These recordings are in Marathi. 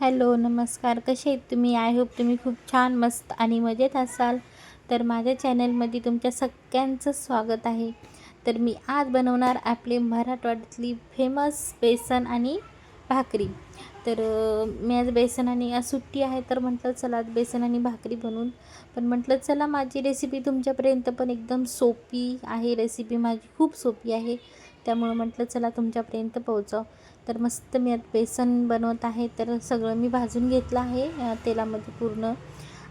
हॅलो नमस्कार. कसे आहेत तुम्ही? आय होप तुम्ही खूप छान मस्त आणि मजेत असाल. तर माझ्या चॅनलमध्ये तुमच्या सगळ्यांचं स्वागत आहे. तर मी आज बनवणार आपले मराठवाड्यातली फेमस बेसन आणि भाकरी. तर मी आज बेसन आणि आज सुट्टी आहे तर म्हटलं चला आज बेसन आणि भाकरी बनवून. पण म्हटलं चला माझी रेसिपी तुमच्यापर्यंत पण एकदम सोपी आहे. रेसिपी माझी खूप सोपी आहे. त्यामुळं म्हटलं चला तुमच्यापर्यंत पोहोचाव. तर मस्त मी आता बेसन बनवत आहे तर सगळं मी भाजून घेतलं आहे तेलामध्ये पूर्ण.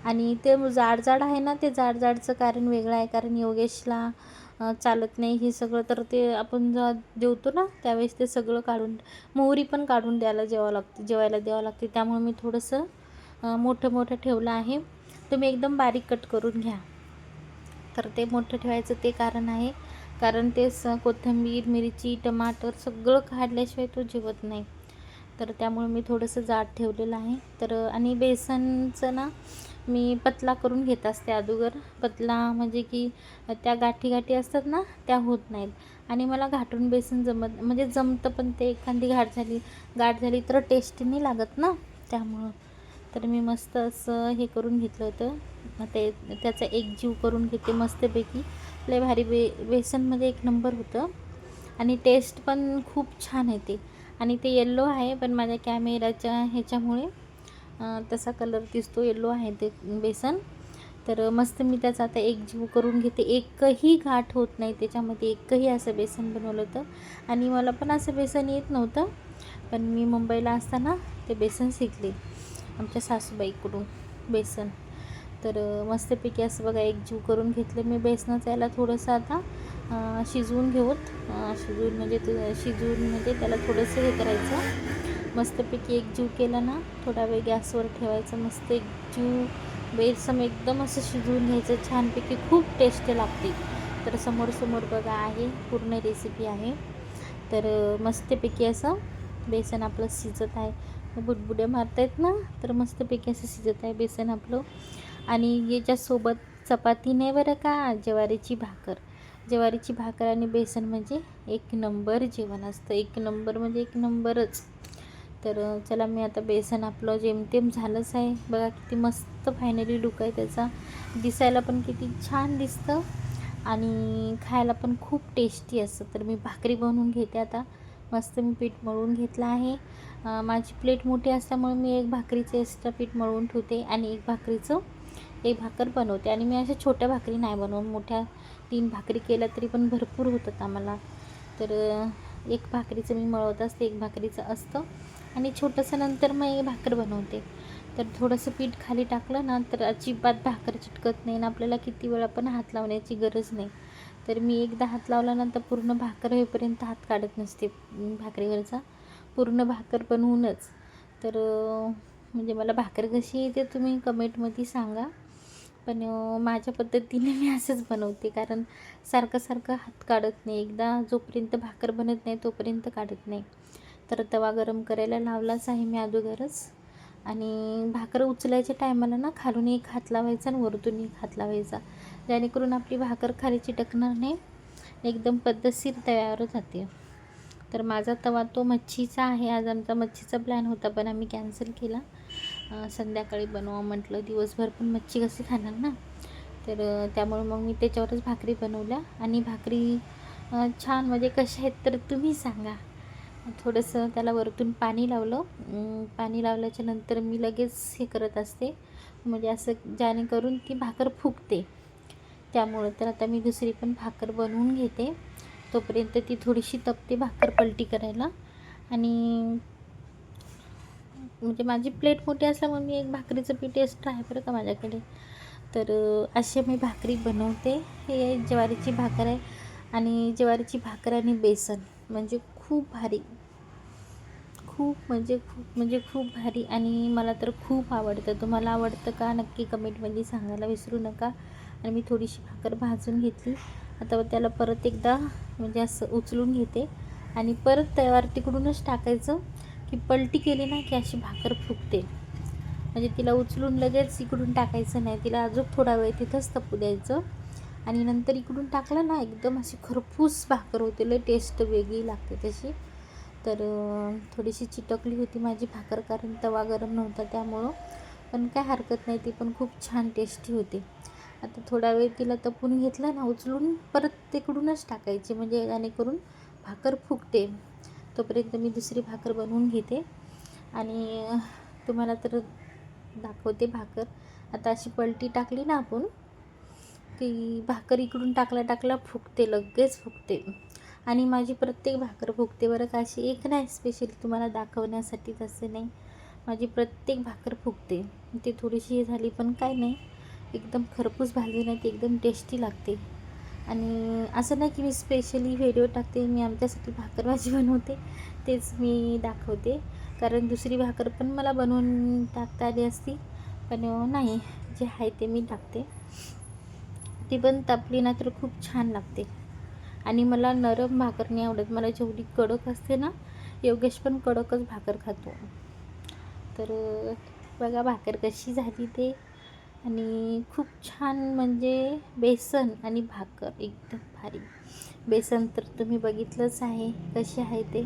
आणि ते जाड जाड आहे ना ते जाड जाडचं कारण वेगळं आहे कारण योगेशला चालत नाही हे सगळं. तर ते आपण जेव्हा जेवतो ना त्यावेळेस ते सगळं काढून मोहरी पण काढून द्यायला जेवावं लागते जेवायला द्यावं लागते. त्यामुळे मी थोडंसं मोठं मोठं ठेवलं आहे. तुम्ही एकदम बारीक कट करून घ्या. तर ते मोठं ठेवायचं ते कारण आहे. कारण ते स कोथिंबीर मिरची टमाटर सगळं काढल्याशिवाय तो जेवत नाही. तर त्यामुळे मी थोडंसं जाड ठेवलेलं आहे. तर आणि बेसनचं ना मी पतला करून घेत असते अगोदर पतला म्हणजे की त्या गाठी गाठी असतात ना त्या होत नाहीत. आणि मला घाटून बेसन जमत म्हणजे जमतं पण ते एखादी घाट झाली गाठ झाली तर टेस्ट नाही लागत ना त्यामुळं. तर मी मस्त असं हे करून घेतलं होतं. ते त्याचा एक जीव करून घेते मस्तपैकी. लय भारी बे बेसनमध्ये एक नंबर होतं. आणि टेस्ट पण खूप छान येते आणि ते येल्लो आहे पण माझ्या कॅमेराच्या ह्याच्यामुळे तसा कलर दिसतो येल्लो आहे ते बेसन तर मस्त मी त्याचा आता एक जीव करून घेते. एकही गाठ होत नाही त्याच्यामध्ये एकही असं बेसन बनवलं होतं. आणि मला पण असं बेसन येत नव्हतं. पण मी मुंबईला असताना ते बेसन शिकले. आमच्या सासूबाईकडून बेसन तर मस्तपैकी असं बघा एक जीव करून घेतलं. मी बेसनाचं याला थोडंसं आता शिजवून घेऊत शिजवून म्हणजे शिजवून म्हणजे त्याला थोडंसं हे करायचं. मस्तपैकी एक जीव केला ना थोडा वेळ गॅसवर ठेवायचा. मस्त एक जीव बेसन एकदम असं शिजवून घ्यायचं. छानपैकी खूप टेस्ट लागते. तर समोर समोर बघा आहे. पूर्ण रेसिपी आहे. तर मस्तपैकी असं बेसन आपलं शिजत आहे. बुडबुड्या मारतायत ना तर मस्तपैकी असं शिजत आहे बेसन आपलं. आणि याच्यासोबत चपाती नाही बरं का? ज्वारीची भाकर. ज्वारीची भाकर आणि बेसन म्हणजे एक नंबर जेवण असतं. एक नंबर म्हणजे एक नंबरच. तर चला मी आता बेसन आपलं जेमतेम झालंच आहे. बघा किती मस्त फायनली लुक आहे त्याचा. दिसायला पण किती छान दिसतं आणि खायला पण खूप टेस्टी असतं. तर मी भाकरी बनवून घेते आता. मस्त मी पीठ मळून घेतलं आहे. माझी प्लेट मोठी असल्यामुळे मी एक भाकरीचं एक्स्ट्रा पीठ मळून ठेवते आणि एक भाकरीचं एक भाकर बनवते आणि मी अशा छोट्या भाकरी नाही बनवून मोठ्या तीन भाकरी केल्या तरी पण भरपूर होतात आम्हाला. तर एक भाकरीचं मी मळवत असते एक भाकरीचं असतं. आणि छोटंसं नंतर मग एक भाकर बनवते. तर थोडंसं पीठ खाली टाकलं ना तर अजिबात भाकर चिटकत नाही आणि आपल्याला किती वेळा पण हात लावण्याची गरज नाही. तर मी एकदा हात लावल्यानंतर पूर्ण भाकर होईपर्यंत हात काढत नसते भाकरीवरचा. पूर्ण भाकर बनवूनच. तर म्हणजे मला भाकर कशी येते तुम्ही कमेंटमध्ये सांगा. पण माझ्या पद्धतीने मी असंच बनवते. कारण सारखं सारखं हात काढत नाही. एकदा जोपर्यंत भाकर बनत नाही तोपर्यंत काढत नाही. तर तवा गरम करायला लावलाच आहे मी अगोदरच. आणि भाकर उचलायच्या टायमाला ना खालून एक हात लावायचा आणि वरतून एक हात लावायचा. जेणेकरून आपली भाकर खाली चिटकणार नाही. एकदम पद्धतशीर तव्यावर जाते. तर माझा तवा तो मच्छीचा आहे. आज आमचा मच्छीचा प्लॅन होता पण आम्ही कॅन्सल केला. संध्याकाळी बनवा म्हटलं. दिवसभर पण मच्छी कशी खाणार ना? तर त्यामुळे मग मी त्याच्यावरच भाकरी बनवल्या. आणि भाकरी छान म्हणजे कशा आहेत तर तुम्ही सांगा. थोडंसं त्याला वरतून पाणी लावलं. पाणी लावल्याच्या नंतर मी लगेच हे करत असते. म्हणजे असं जेणेकरून ती भाकर फुगते. त्यामुळं तर आता मी दुसरी पण भाकर बनवून घेते. तोपर्यंत ती थोडीशी तपते भाकर पलटी करायला. आणि म्हणजे माझी प्लेट मोठी असल्यामुळे मी एक भाकरीचं पीठ एक्स्ट्रा आहे बरं का माझ्याकडे. तर असे मी भाकरी बनवते. हे ज्वारीची भाकर आहे आणि ज्वारीची भाकर आणि बेसन म्हणजे खूप भारी. खूप म्हणजे खूप म्हणजे खूप भारी आणि मला तर खूप आवडतं. तुम्हाला आवडतं का? नक्की कमेंटमध्ये सांगायला विसरू नका. आणि मी थोडीशी भाकर भाजून घेतली. आता त्याला परत एकदा म्हणजे असं उचलून घेते. आणि परत तयार तिकडूनच टाकायचं की पलटी केली ना की अशी भाकर फुगते. म्हणजे तिला उचलून लगेच इकडून टाकायचं नाही. तिला अजून थोडा वेळ तिथंच तपू द्यायचं. आणि नंतर इकडून टाकलं ना एकदम अशी खरपूस भाकर होते. लय टेस्ट वेगळी लागते तशी. तर थोडीशी चिटकली होती माझी भाकर कारण तवा गरम नव्हता त्यामुळं. पण काय हरकत नाही ती पण खूप छान टेस्टी होते. आता थोडा वेळ तिला तपून घेतला ना उचलून परत तिकडूनच टाकायची. म्हणजे जेणेकरून भाकर फुगते. तोपर्यंत मी दुसरी भाकर बनवून घेते. आणि तुम्हाला तर दाखवते भाकर. आता अशी पलटी टाकली ना आपण की भाकर इकडून टाकला टाकला फुगते लगेच फुगते. आणि माझी प्रत्येक भाकर फुगते बरं का अशी एक नाही स्पेशली तुम्हाला दाखवण्यासाठी तसं नाही. माझी प्रत्येक भाकर फुगते. ती थोडीशी हे झाली पण काय नाही. एकदम खरपूस भाजली नाही ती एकदम टेस्टी लागते. आणि असं नाही की मी स्पेशली व्हिडिओ टाकते मी आमच्यासाठी भाकर भाजी बनवते तेच मी दाखवते. कारण दुसरी भाकर पण मला बनवून टाकता आली असती पण नाही जे आहे ते मी टाकते. ती पण तापली ना तर खूप छान लागते. आणि मला नरम भाकर नाही आवडत मला जेवढी कडक असते ना योगेश पण कडकच भाकर खातो. तर बघा भाकर कशी झाली ते. आणि खूप छान म्हणजे बेसन आणि भाकर एकदम भारी. बेसन तर तुम्ही बघितलंच आहे कसे आहे ते.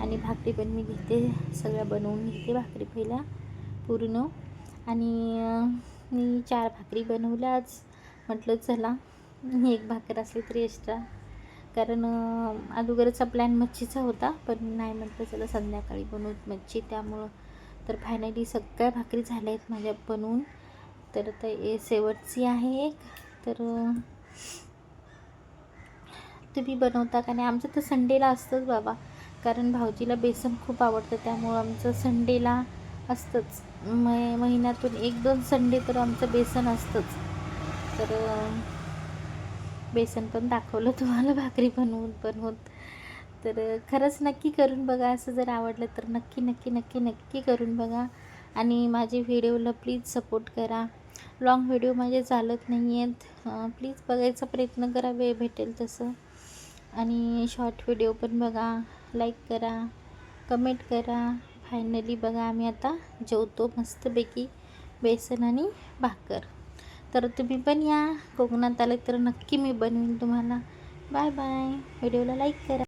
आणि भाकरी पण मी घेते सगळ्या बनवून घेते भाकरी पहिल्या पूर्ण. आणि मी चार भाकरी बनवल्या आज. म्हटलं चला एक भाकर असली तरी एक्स्ट्रा कारण अगोदरचा प्लॅन मच्छीचा होता पण नाही म्हटलं चला संध्याकाळी बनवत मच्छी. त्यामुळं तर फायनली सगळ्या भाकरी झाल्या आहेत माझ्या बनवून. तर ते शेवटची आहे एक. तर तुम्ही बनवता का? नाही आमचं तर संडेला असतंच बाबा. कारण भाऊजीला बेसन खूप आवडतं त्यामुळं आमचं संडेला असतंच. मै महिन्यातून एक दोन संडे तर आमचं बेसन असतंच. तर बेसन पण दाखवलं तुम्हाला भाकरी बनवून बनवून. तर खरंच नक्की करून बघा. असं जर आवडलं तर नक्की नक्की नक्की नक्की करून बघा. आणि माझे व्हिडिओला प्लीज सपोर्ट करा. लॉंग व्हिडिओ माझे चालत नाही आहेत प्लीज बघायचा प्रयत्न करा वेळ भेटेल तसं. आणि शॉर्ट व्हिडिओ पण बघा लाईक करा कमेंट करा. फायनली बघा आम्ही आता जेवतो मस्तपैकी बेसन आणि भाकर. तर तुम्ही पण या. कोकणात आले तर नक्की मी बनवीन तुम्हाला. बाय बाय व्हिडिओला लाईक करा.